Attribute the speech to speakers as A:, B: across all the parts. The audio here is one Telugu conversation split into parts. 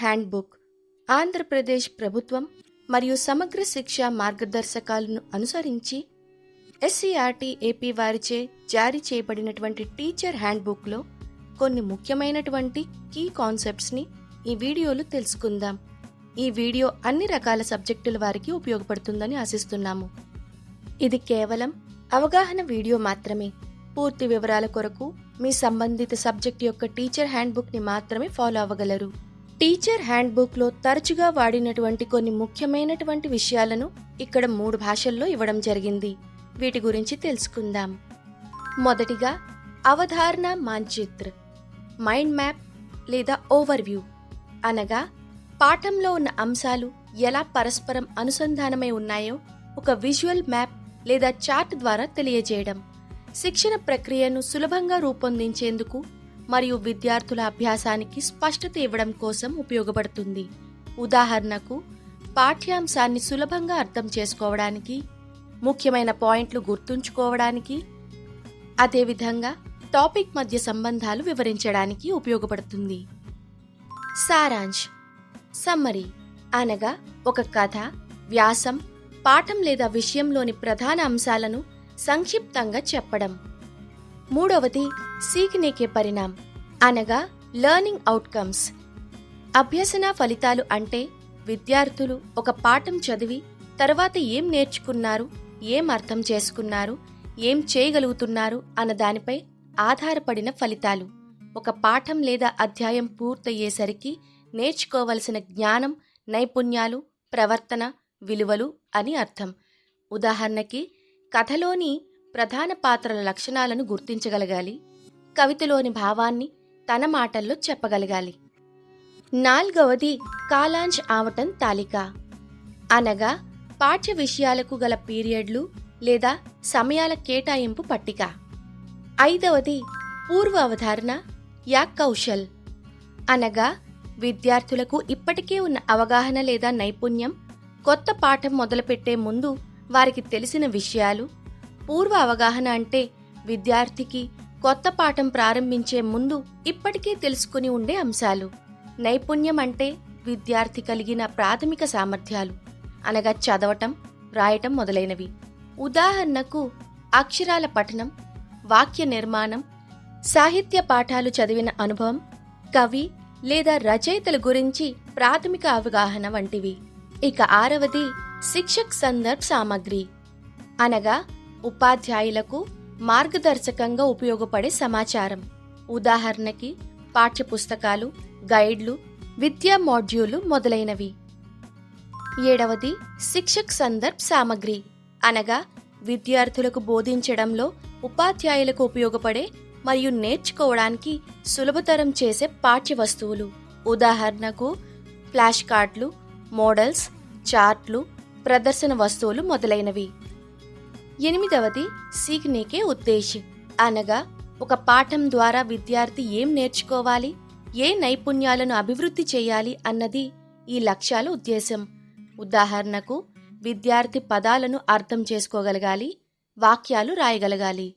A: హ్యాండ్బుక్. ఆంధ్రప్రదేశ్ ప్రభుత్వం మరియు సమగ్ర శిక్ష మార్గదర్శకాలను అనుసరించి ఎస్సీఆర్టీ ఏపీ వారిచే జారీ చేయబడినటువంటి టీచర్ హ్యాండ్బుక్లో కొన్ని ముఖ్యమైనటువంటి కీ కాన్సెప్ట్స్ని ఈ వీడియోలో తెలుసుకుందాం. ఈ వీడియో అన్ని రకాల సబ్జెక్టుల వారికి ఉపయోగపడుతుందని ఆశిస్తున్నాము. ఇది కేవలం అవగాహన వీడియో మాత్రమే. పూర్తి వివరాల కొరకు మీ సంబంధిత సబ్జెక్ట్ యొక్క టీచర్ హ్యాండ్బుక్ని మాత్రమే ఫాలో అవ్వగలరు. టీచర్ హ్యాండ్బుక్లో తరచుగా వాడినటువంటి కొన్ని ముఖ్యమైనటువంటి విషయాలను ఇక్కడ మూడు భాషల్లో ఇవ్వడం జరిగింది. వీటి గురించి తెలుసుకుందాం. మొదటిగా అవధారణ మాన్చిత్ర మైండ్ మ్యాప్ లేదా ఓవర్ వ్యూ అనగా పాఠంలో ఉన్న అంశాలు ఎలా పరస్పరం అనుసంధానమై ఉన్నాయో ఒక విజువల్ మ్యాప్ లేదా చార్ట్ ద్వారా తెలియజేయడం. శిక్షణ ప్రక్రియను సులభంగా రూపొందించేందుకు మరియు విద్యార్థుల అభ్యాసానికి స్పష్టత ఇవ్వడం కోసం ఉపయోగపడుతుంది. ఉదాహరణకు పాఠ్యాంశాన్ని సులభంగా అర్థం చేసుకోవడానికి ముఖ్యమైన పాయింట్లు గుర్తుంచుకోవడానికి అదేవిధంగా టాపిక్ మధ్య సంబంధాలు వివరించడానికి ఉపయోగపడుతుంది. సారాంశ్ సమ్మరీ అనగా ఒక కథ వ్యాసం పాఠం లేదా విషయంలోని ప్రధాన అంశాలను సంక్షిప్తంగా చెప్పడం. మూడవది సీఖనేకే పరిణామ్. అనగా లర్నింగ్ అవుట్కమ్స్ అభ్యసన ఫలితాలు అంటే విద్యార్థులు ఒక పాఠం చదివి తర్వాత ఏం నేర్చుకున్నారు ఏం అర్థం చేసుకున్నారు ఏం చేయగలుగుతున్నారు అన్న దానిపై ఆధారపడిన ఫలితాలు. ఒక పాఠం లేదా అధ్యాయం పూర్తయ్యేసరికి నేర్చుకోవలసిన జ్ఞానం నైపుణ్యాలు ప్రవర్తన విలువలు అని అర్థం. ఉదాహరణకి కథలోని ప్రధాన పాత్రల లక్షణాలను గుర్తించగలగాలి. కవితలోని భావాన్ని తన మాటల్లో చెప్పగలగాలి. నాల్గవది కాలాంశ్ ఆవటం తాలిక. అనగా పాఠ్య విషయాలకు గల పీరియడ్లు లేదా సమయాల కేటాయింపు పట్టిక. ఐదవది పూర్వ అవధారణ యా కౌశల్. అనగా విద్యార్థులకు ఇప్పటికే ఉన్న అవగాహన లేదా నైపుణ్యం కొత్త పాఠం మొదలుపెట్టే ముందు వారికి తెలిసిన విషయాలు పూర్వ అవగాహన అంటే విద్యార్థికి కొత్త పాఠం ప్రారంభించే ముందు ఇప్పటికే తెలుసుకుని ఉండే అంశాలు. నైపుణ్యం అంటే విద్యార్థి కలిగిన ప్రాథమిక సామర్థ్యాలు. అనగా చదవటం రాయటం మొదలైనవి. ఉదాహరణకు అక్షరాల పఠనం వాక్య నిర్మాణం సాహిత్య పాఠాలు చదివిన అనుభవం కవి లేదా రచయితల గురించి ప్రాథమిక అవగాహన వంటివి. ఇక ఆరవది శిక్షక్ సందర్భ సామగ్రి. అనగా ఉపాధ్యాయులకు మార్గదర్శకంగా ఉపయోగపడే సమాచారం. ఉదాహరణకి పాఠ్యపుస్తకాలు గైడ్లు విద్యా మాడ్యూలు మొదలైనవి. ఏడవది శిక్షక్ సందర్భ సామగ్రి. అనగా విద్యార్థులకు బోధించడంలో ఉపాధ్యాయులకు ఉపయోగపడే మరియు నేర్చుకోవడానికి సులభతరం చేసే పాఠ్య వస్తువులు. ఉదాహరణకు ఫ్లాష్ కార్డులు మోడల్స్ చార్ట్లు ప్రదర్శన వస్తువులు మొదలైనవి. ఎనిమిదవది సీక్నేకే ఉద్దేశ్. అనగా ఒక పాఠం ద్వారా విద్యార్థి ఏం నేర్చుకోవాలి ఏ నైపుణ్యాలను అభివృద్ధి చేయాలి అన్నది ఈ లక్ష్యాల ఉద్దేశం. ఉదాహరణకు విద్యార్థి పదాలను అర్థం చేసుకోగలగాలి వాక్యాలు రాయగలగాలి.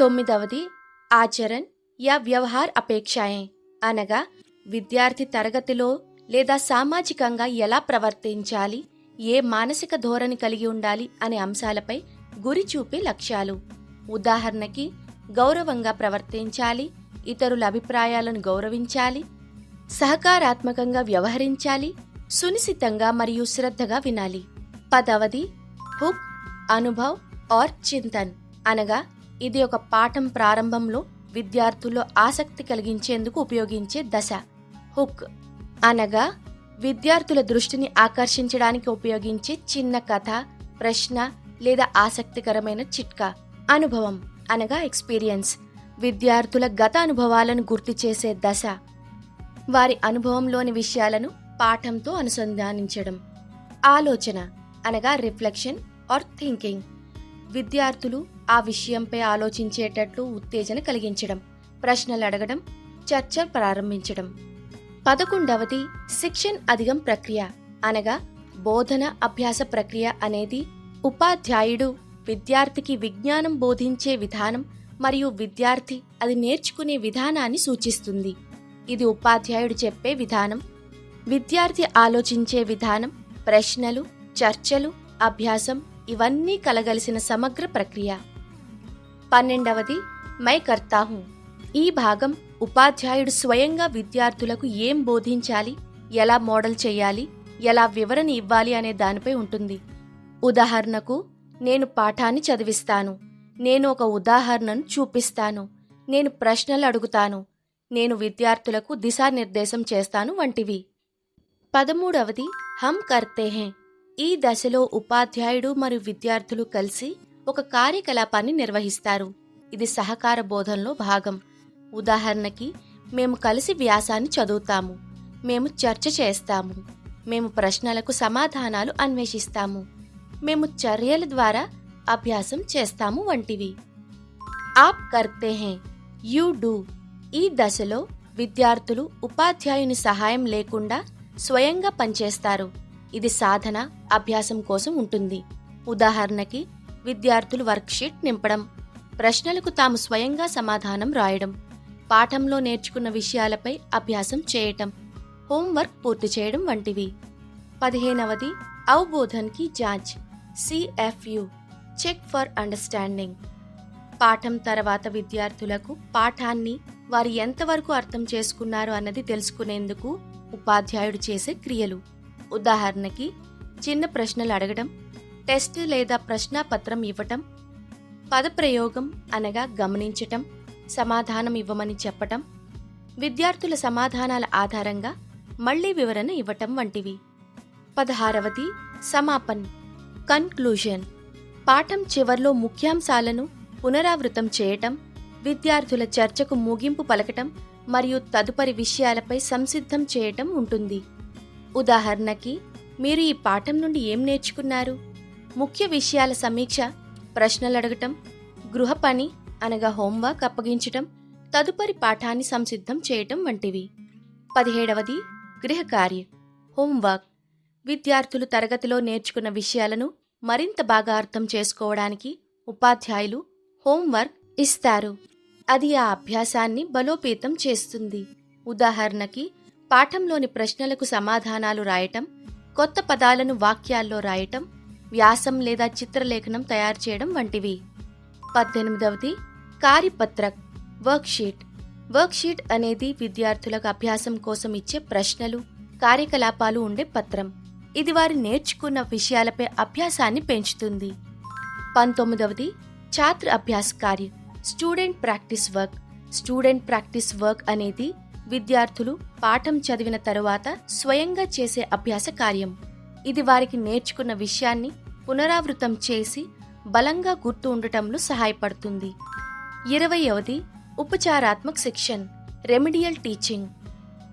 A: తొమ్మిదవది ఆచరణ్ యా వ్యవహార్ అపేక్షాయే. అనగా విద్యార్థి తరగతిలో లేదా సామాజికంగా ఎలా ప్రవర్తించాలి ఏ మానసిక ధోరణి కలిగి ఉండాలి అనే అంశాలపై గురి చూపే లక్ష్యాలు. ఉదాహరణకి గౌరవంగా ప్రవర్తించాలి ఇతరుల అభిప్రాయాలను గౌరవించాలి సహకారాత్మకంగా వ్యవహరించాలి సునిశితంగా మరియు శ్రద్ధగా వినాలి. పదవది హుక్ అనుభవ్ ఆర్ చింతన్ అనగా ఇది ఒక పాఠం ప్రారంభంలో విద్యార్థుల్లో ఆసక్తి కలిగించేందుకు ఉపయోగించే దశ. హుక్ అనగా విద్యార్థుల దృష్టిని ఆకర్షించడానికి ఉపయోగించే చిన్న కథ ప్రశ్న లేదా ఆసక్తికరమైన చిట్కా అనుభవం అనగా ఎక్స్పీరియన్స్. విద్యార్థుల గత అనుభవాలను గుర్తు చేసే దశ. వారి అనుభవంలోని విషయాలను పాఠంతో అనుసంధానించడం. ఆలోచన అనగా రిఫ్లెక్షన్ ఆర్ థింకింగ్. విద్యార్థులు ఆ విషయంపై ఆలోచించేటట్లు ఉత్తేజన కలిగించడం ప్రశ్నలు అడగడం చర్చ ప్రారంభించడం. పదకొండవది శిక్షణ్ అధిగం ప్రక్రియ. అనగా బోధన అభ్యాస ప్రక్రియ అనేది ఉపాధ్యాయుడు విద్యార్థికి విజ్ఞానం బోధించే విధానం మరియు విద్యార్థి అది నేర్చుకునే విధానాన్ని సూచిస్తుంది. ఇది ఉపాధ్యాయుడు చెప్పే విధానం విద్యార్థి ఆలోచించే విధానం ప్రశ్నలు చర్చలు అభ్యాసం ఇవన్నీ కలగలిసిన సమగ్ర ప్రక్రియ. పన్నెండవది మై కర్తాహు ఈ భాగం ఉపాధ్యాయుడు స్వయంగా విద్యార్థులకు ఏం బోధించాలి ఎలా మోడల్ చేయాలి ఎలా వివరణ ఇవ్వాలి అనే దానిపై ఉంటుంది. ఉదాహరణకు నేను పాఠాన్ని చదివిస్తాను. నేను ఒక ఉదాహరణను చూపిస్తాను. నేను ప్రశ్నలు అడుగుతాను. నేను విద్యార్థులకు దిశానిర్దేశం చేస్తాను వంటివి. పదమూడవది హమ్ కర్తే హే. ఈ దశలో ఉపాధ్యాయుడు మరియు విద్యార్థులు కలిసి ఒక కార్యకలాపాన్ని నిర్వహిస్తారు. ఇది సహకార బోధనలో భాగం. ఉదాహరణకి మేము కలిసి వ్యాసాన్ని చదువుతాము. మేము చర్చ చేస్తాము. మేము ప్రశ్నలకు సమాధానాలు అన్వేషిస్తాము. మేము చర్యల ద్వారా అభ్యాసం చేస్తాము వంటివి. ఆప్ కర్తే హే. You do. ఈ దశలో విద్యార్థులు ఉపాధ్యాయుని సహాయం లేకుండా స్వయంగా పనిచేస్తారు. ఇది సాధన అభ్యాసం కోసం ఉంటుంది. ఉదాహరణకి విద్యార్థులు వర్క్షీట్ నింపడం. ప్రశ్నలకు తాము స్వయంగా సమాధానం రాయడం. పాఠంలో నేర్చుకున్న విషయాలపై అభ్యాసం చేయటం హోంవర్క్ పూర్తి చేయడం వంటివి. పదిహేనవది అవబోధన్కి జాంచ్ C F U check for understanding. పాఠం తర్వాత విద్యార్థులకు పాఠాన్ని వారు ఎంతవరకు అర్థం చేసుకున్నారు అన్నది తెలుసుకునేందుకు ఉపాధ్యాయుడు చేసే క్రియలు. ఉదాహరణకి చిన్న ప్రశ్నలు అడగడం టెస్ట్ లేదా ప్రశ్నాపత్రం ఇవ్వటం పదప్రయోగం అనగా గమనించటం సమాధానం ఇవ్వమని చెప్పటం విద్యార్థుల సమాధానాల ఆధారంగా మళ్ళీ వివరణ ఇవ్వటం వంటివి. పదహారవది సమాపన్ కన్క్లూజన్. పాఠం చివర్లో ముఖ్యాంశాలను పునరావృతం చేయటం విద్యార్థుల చర్చకు ముగింపు పలకటం మరియు తదుపరి విషయాలపై సంసిద్ధం చేయటం ఉంటుంది. ఉదాహరణకి మీరు ఈ పాఠం నుండి ఏం నేర్చుకున్నారు? ముఖ్య విషయాల సమీక్ష ప్రశ్నలు అడగటం గృహ పని అనగా హోంవర్క్ అప్పగించటం తదుపరి పాఠాన్ని సంసిద్ధం చేయటం వంటివి. పదిహేడవది గృహకార్య. హోంవర్క్. విద్యార్థులు తరగతిలో నేర్చుకున్న విషయాలను మరింత బాగా అర్థం చేసుకోవడానికి ఉపాధ్యాయులు హోంవర్క్ ఇస్తారు. అది ఆ అభ్యాసాన్ని బలోపేతం చేస్తుంది. ఉదాహరణకి పాఠంలోని ప్రశ్నలకు సమాధానాలు రాయటం కొత్త పదాలను వాక్యాల్లో రాయటం వ్యాసం లేదా చిత్రలేఖనం తయారు చేయడం వంటివి. పద్దెనిమిదవది కార్యపత్రక్ వర్క్షీట్. వర్క్షీట్ అనేది విద్యార్థులకు అభ్యాసం కోసం ఇచ్చే ప్రశ్నలు కార్యకలాపాలు ఉండే పత్రం. ఇది వారు నేర్చుకున్న విషయాలపై అభ్యాసాన్ని పెంచుతుంది. పంతొమ్మిదవది ఛాత్ర అభ్యాస్ కార్య student practice work. Student practice work అనేది విద్యార్థులు పాఠం చదివిన తరువాత స్వయంగా చేసే అభ్యాస కార్యం. ఇది వారికి నేర్చుకున్న విషయాన్ని పునరావృతం చేసి బలంగా గుర్తు ఉండటంలో సహాయపడుతుంది. ఇరవయవది ఉపచారాత్మక శిక్షణ్ రెమిడియల్ టీచింగ్.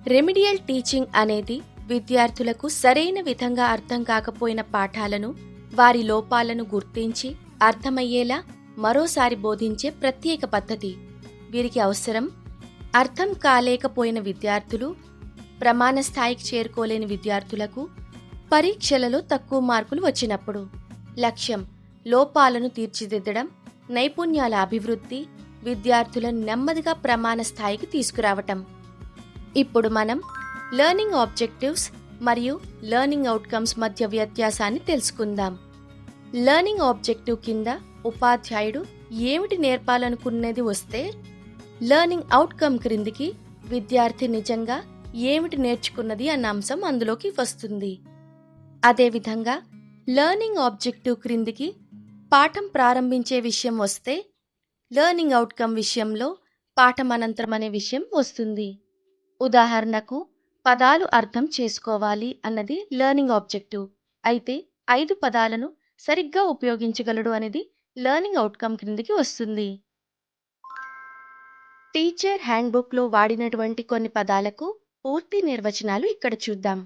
A: రెమిడియల్ టీచింగ్ అనేది విద్యార్థులకు సరైన విధంగా అర్థం కాకపోయిన పాఠాలను వారి లోపాలను గుర్తించి అర్థమయ్యేలా మరోసారి బోధించే ప్రత్యేక పద్ధతి. వీరికి అవసరం అర్థం కాలేకపోయిన విద్యార్థులు ప్రమాణ స్థాయికి చేరుకోలేని విద్యార్థులకు పరీక్షలలో తక్కువ మార్కులు వచ్చినప్పుడు. లక్ష్యం లోపాలను తీర్చిదిద్దడం నైపుణ్యాల అభివృద్ధి విద్యార్థులను నెమ్మదిగా ప్రమాణ స్థాయికి తీసుకురావటం. ఇప్పుడు మనం లెర్నింగ్ ఆబ్జెక్టివ్స్ మరియు లెర్నింగ్ అవుట్కమ్స్ మధ్య వ్యత్యాసాన్ని తెలుసుకుందాం. లెర్నింగ్ ఆబ్జెక్టివ్ కింద ఉపాధ్యాయుడు ఏమిటి నేర్పాలనుకునేది వస్తే లెర్నింగ్ అవుట్కమ్ క్రిందికి విద్యార్థి నిజంగా ఏమిటి నేర్చుకున్నది అన్న అంశం అందులోకి వస్తుంది. అదేవిధంగా లెర్నింగ్ ఆబ్జెక్టివ్ క్రిందికి పాఠం ప్రారంభించే విషయం వస్తే లెర్నింగ్ అవుట్కమ్ విషయంలో పాఠం అనంతరం అనే విషయం వస్తుంది. ఉదాహరణకు పదాలు అర్థం చేసుకోవాలి అన్నది లెర్నింగ్ ఆబ్జెక్టివ్ అయితే ఐదు పదాలను సరిగ్గా ఉపయోగించగలడు అనేది లెర్నింగ్ అవుట్కమ్ క్రిందికి వస్తుంది. టీచర్ హ్యాండ్బుక్లో వాడినటువంటి కొన్ని పదాలకు పూర్తి నిర్వచనాలు ఇక్కడ చూద్దాం.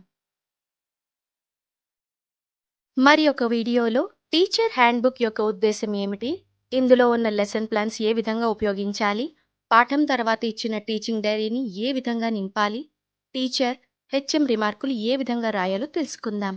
A: మరి ఒక వీడియోలో టీచర్ హ్యాండ్బుక్ యొక్క ఉద్దేశం ఏమిటి? ఇందులో ఉన్న లెసన్ ప్లాన్స్ ఏ విధంగా ఉపయోగించాలి? పాఠం తర్వాత ఇచ్చిన టీచింగ్ డైరీని ఏ విధంగా నింపాలి? టీచర్ హెచ్ఎం రిమార్కులు ఏ విధంగా రాయాలో తెలుసుకుందాం.